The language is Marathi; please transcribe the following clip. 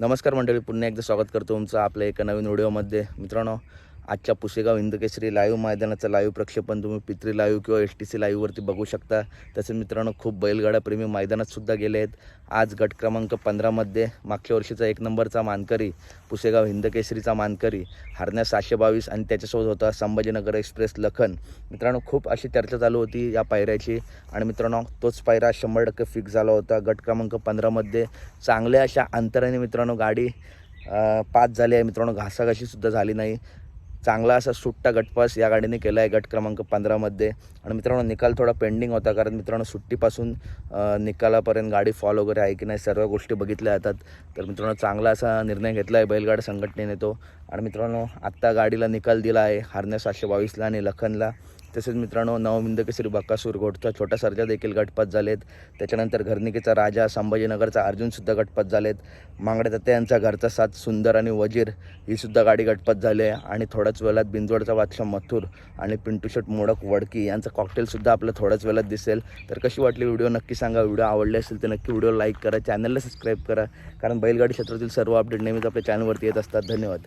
नमस्कार मंडळी पुन्हा एकदा स्वागत करतो तुमचं आपल्या एका नवीन व्हिडिओमध्ये. मित्रांनो आजच्या पुसेगाव हिंदकेसरी लाईव्ह मैदानाचं लाईव्ह प्रक्षेपण तुम्ही पित्री लाईव्ह किंवा एस टी सी लाईव्हवरती बघू शकता. तसेच मित्रांनो खूप बैलगाड्याप्रेमी मैदानात सुद्धा गेले आहेत. आज गट क्रमांक पंधरामध्ये मागच्या वर्षीचा एक नंबरचा मानकरी पुसेगाव हिंदकेसरीचा मानकरी हरण्या सहाशे बावीस आणि त्याच्यासोबत होता संभाजीनगर एक्सप्रेस लखन. मित्रांनो खूप अशी चर्चा चालू होती या पायऱ्याची. आणि मित्रांनो तोच पायरा शंभर टक्के फिक्स झाला होता. गट क्रमांक पंधरामध्ये चांगल्या अशा अंतराने मित्रांनो गाडी पाच पास झाली आहे. मित्रांनो घासाघाशीसुद्धा झाली नाही. चांगला असा सुट्टा गटपास या गाडीने केला आहे गट क्रमांक पंधरामध्ये आणि मित्रांनो निकाल थोडा पेंडिंग होता कारण मित्रांनो सुट्टीपासून निकालापर्यंत गाडी फॉल वगैरे आहे की नाही सर्व गोष्टी बघितल्या जातात. तर मित्रांनो चांगला असा निर्णय घेतला आहे बैलगाडा संघटनेने तो. आणि मित्रांनो आत्ता गाडीला निकाल दिला आहे हारण्या सातशे बावीसला आणि लखनला. तसेच मित्रांनो नवमिंद केसरी बक्कासूर घोटचा छोटा सर्जा देखील गटपात झालेत. त्याच्यानंतर घरनिकेचा राजा संभाजीनगरचा अर्जुनसुद्धा गटपात झालेत. मांगडे दत्ते यांचा घरचा साथ सुंदर आणि वजीर ही सुद्धा गाडी गटपात झाली आहे. आणि थोड्याच वेळात बिंजवडचा बादशाह मथुर आणि पिंटू शट मोडक वडकी यांचं कॉकटेलसुद्धा आपलं थोड्याच वेळात दिसेल. तर कशी वाटली व्हिडिओ नक्की सांगा. व्हिडिओ आवडले असेल तर नक्की व्हिडिओ लाईक करा. चॅनलला सबस्क्राईब करा. कारण बैलगाडी क्षेत्रातील सर्व अपडेट नेहमीच आपल्या चॅनलवरती येत असतात. धन्यवाद.